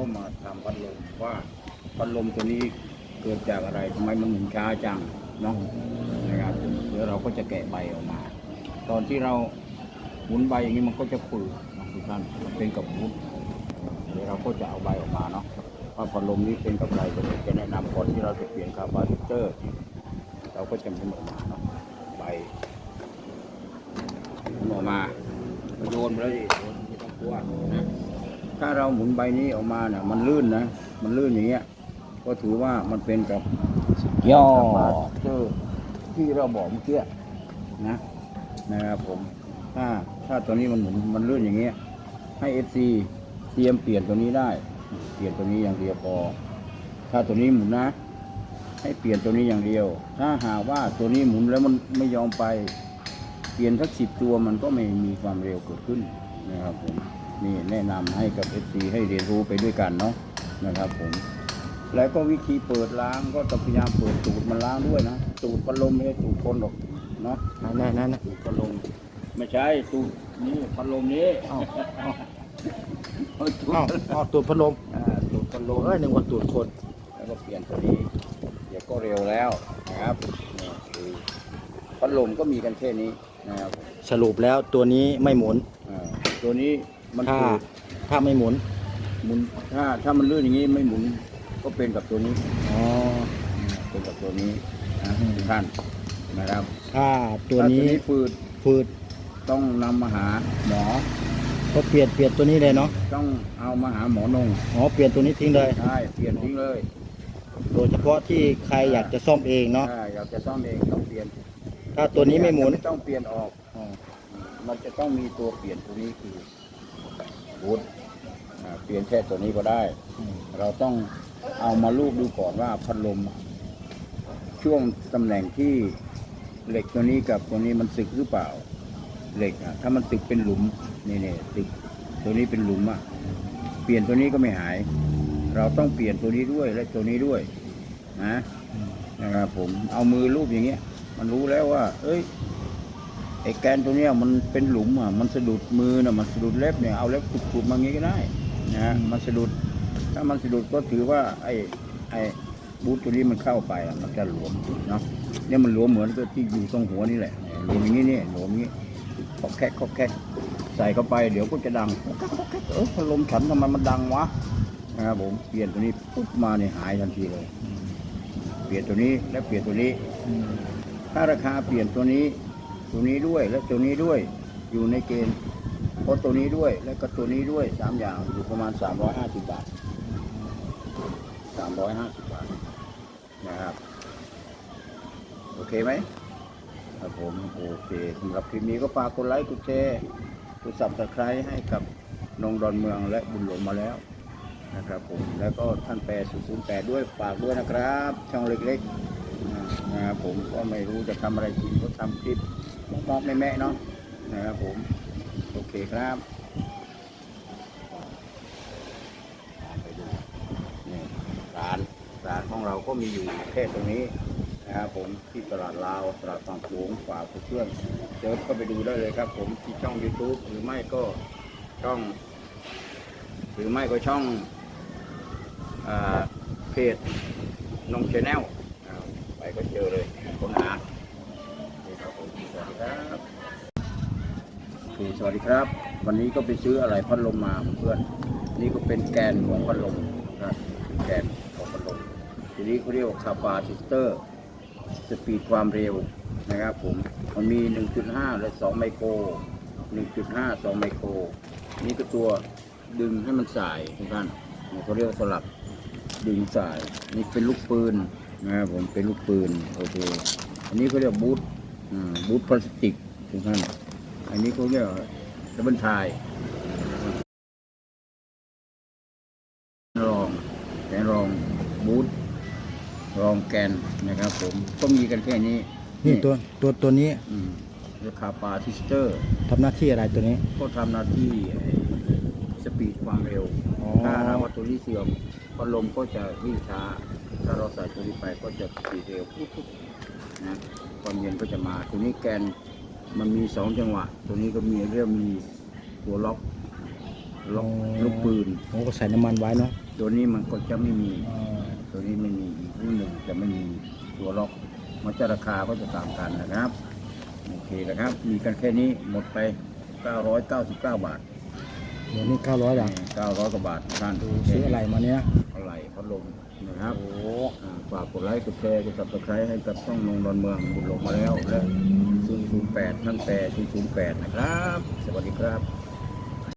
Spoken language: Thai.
ก็มาทำพัดลมว่าพัดลมตัวนี้เกิดจากอะไรทำไมมันหมุนช้าจังเนาะนะครับเดี๋ยวเราก็จะแกะใบออกมา ตอนที่เราหมุนใบอย่างนี้มันก็จะฝืดนะทุกท่านมันเป็นกับวุ้นเดี๋ยวเราก็จะเอาใบออกมาเนาะว่าพัดลมนี้เป็นกับใบก็เลยจะแนะนำก่อนที่เราจะเปลี่ยนคาร์บอนฟิเตอร์ เราก็จะหมุนออกมาเนาะใบหมุนออกมาโยนไปเลยดิโยนไม่ต้องกลัวนะ ถ้าเราหมุนใบนี้ออกมาเนี่ยมันลื่นนะ มันลื่นอย่างเงี้ย ก็ถือว่ามันเป็นกับย่อเจอที่เราบอกเมื่อกี้นะนะครับผม ถ้าถ้าตัวนี้มันหมุนมันลื่นอย่างเงี้ย ให้เอซีเตรียมเปลี่ยนตัวนี้ได้ เปลี่ยนตัวนี้อย่างเดียวพอ ถ้าตัวนี้หมุนนะ ให้เปลี่ยนตัวนี้อย่างเดียว ถ้าหากว่าตัวนี้หมุนแล้วมันไม่ยอมไป เปลี่ยนสักสิบตัวมันก็ไม่มีความเร็วเกิดขึ้นนะครับผม นี่แนะนำให้กับ FC ให้เรียนรู้ไปด้วยกันเนาะนะครับ ผม แล้วก็วิธีเปิดล้างก็ต้องพยายามเปิดตูดมันล้างด้วยนะตูดพัดลมไม่ใช่ตูดคนหรอกเนาะนั่นนั่นนั่นตูดพัดลมไม่ใช่ตูดนี่พัดลมนี้เอ้าเอ้าเอาตูดเอ้าเอาตูดพัดลมอ่าตูดพัดลมเอ้ยหนึ่งวันตูดคน แล้วก็เปลี่ยนตัวนี้เดี๋ยวก็เร็วแล้วนะครับนี่คือพัดลมก็มีกันแค่นี้นะครับสรุปแล้วตัวนี้ไม่หมุนอ่าตัวนี้ มันถ้าคือถ้าไม่หมุนหมุนถ้าถ้ามันลื่นอย่างนี้ไม่หมุนก็เป็นกับตัวนี้อ๋อเป็นกับตัวนี้นะอืมทุกท่านนะครับถ้าตัวถ้านี้ฝืดฟืดต้องนำมาหาหมอ ก็เปลี่ยนเปลี่ยนตัวนี้เลยเนาะต้องเอามาหาหมอนงอ๋อเปลี่ยนตัวนี้ทิ้งเลย ใช่เปลี่ยนทิ้งเลยโดยเฉพาะที่ใครอยากจะซ่อมเองเนาะถ้าอยากจะซ่อมเองต้องเปลี่ยนถ้าตัวนี้ไม่หมุนไม่ต้องเปลี่ยนออกอ๋อมันจะต้องมีตัวเปลี่ยนตัวนี้คือ บูทอ่าเปลี่ยนแค่ตัวนี้ก็ได้ เราต้องเอามาลูบดูก่อนว่าพัดลม ช่วงตำแหน่งที่เหล็กตัวนี้กับตัวนี้มันสึกหรือเปล่า เหล็กอะถ้ามันสึกเป็นหลุมนี่เนี่ยสึกตัวนี้เป็นหลุมอะเปลี่ยนตัวนี้ก็ไม่หาย เราต้องเปลี่ยนตัวนี้ด้วยและตัวนี้ด้วยนะนะครับผมเอามือลูบอย่างเงี้ย มันรู้แล้วว่า เอ้ย ไอ้แกนตัวเนี้ยมันเป็นหลุมอะมันสะดุดมือน่ะมันสะดุดเล็บเนี่ยเอาเล็บขุดๆมางี้ก็ได้นะมันสะดุด ถ้ามันสะดุดก็ถือว่าไอ้ไอ้บูทตัวนี้มันเข้าไปอะมันจะหลวมเนาะเนี่ยมันหลวมเหมือนกับที่อยู่ตรงหัวนี่แหละหลวมอย่างนี้เนี่ยหลวมอย่างนี้ขอกแคะขอกแคะใส่เข้าไปเดี๋ยวก็จะดังขอกแคะขอกแคะเออพัดลมฉันทำไมมันดังวะนะครับผมเปลี่ยนตัวนี้ปุ๊บมาเนี่ยหายทันทีเลย เปลี่ยนตัวนี้และเปลี่ยนตัวนี้ ถ้าราคาเปลี่ยนตัวนี้ ตัวนี้ด้วยและตัวนี้ด้วยอยู่ในเกณฑ์เพราะตัวนี้ด้วยและก็ตัวนี้ด้วยสามอย่างอยู่ประมาณสามร้อยห้าสิบบาทสามร้อยห้าสิบบาทนะครับ โอเคไหมครับผมโอเคสำหรับคลิปนี้ก็ฝากกดไลค์กดแชร์กดสับตะไคร้ให้กับนงดอนเมืองและบุญหลงมาแล้วนะครับผมแล้วก็ท่านแปร008 ด้วยฝากด้วยนะครับ ช่องเล็กๆนะครับผมก็ไม่รู้จะทำอะไรกินก็ทำคลิป มอกแม่ๆเนาะนะครับผม โอเคครับไปดูนี่ร้านร้านของเราก็มีอยู่แค่ตรงนี้นะครับผมที่ตลาดลาวตลาดฝั่งโขงฝากเพื่อนเซิร์ชก็ไปดูได้เลยครับ ผมที่ช่อง YouTube หรือไม่ก็ช่อง หรือไม่ก็ช่องอเพจนงชแนลไปก็เจอเลยค้นหานี่ครับผมสวัสดี ครับโอเคสวัสดีครับ วันนี้ก็ไปซื้ออะไรพัดลมมาเพื่อน นี่ก็เป็นแกนของพัดลมนะครับแกนของพัดลมทีนี้เขาเรียกว่าคาปาซิสเตอร์สปีดความเร็วนะครับผมมันมี 1.5 และ 2 ไมโคร 1.5 2 ไมโคร นี่ก็ตัวดึงให้มันสายทุกท่านนี่เขาเรียกว่าสลับดึงสาย นี่เป็นลูกปืนนะครับผมเป็นลูกปืนโอเค อันนี้เขาเรียกบูท บูทพลาสติกทุกท่านอันนี้เขาเรียกดับเบิลทายรองแกนรองบูทรองแกนนะครับผมก็มีกันแค่นี้นี่ตัวตัวตัวนี้อืมราคาปาทิสเตอร์ทำหน้าที่อะไรตัวนี้ ก็ทำหน้าที่ไอ้สปีดความเร็วอ๋อถ้าหากว่าตัวนี้เสื่อมพัดลมก็จะวิ่งช้า ถ้าเราใส่ตัวนี้ไปก็จะสปีดเร็วปุ๊บปุ๊บ นะความเย็นก็จะมาตัวนี้แกนมันมีสองจังหวะ ตัวนี้ก็มีเรื่องมีตัวล็อกล็อกลูกปืนผมก็ใส่น้ำมันไว้เนาะอตัวนี้มันก็จะไม่มีอ๋อตัวนี้ไม่มีอีกรุ่นหนึ่งจะไม่มีตัวล็อกมันจะราคาก็จะต่างกันนะครับโอเคนะครับ มีกันแค่นี้หมดไป 999 บาทเดี๋ยวนี้เก้าร้อยบาท900กว่าบาทท่านดูซื้ออะไรมาเนี้ยอะไรพัดลมนะครับโอ้อ่า ฝากกดไลค์กดแชร์กดซับสไครต์ให้กับช่องนงดอนเมืองบุญลงมาแล้วและ008 ทั้งแต่008 นะครับ สวัสดีครับ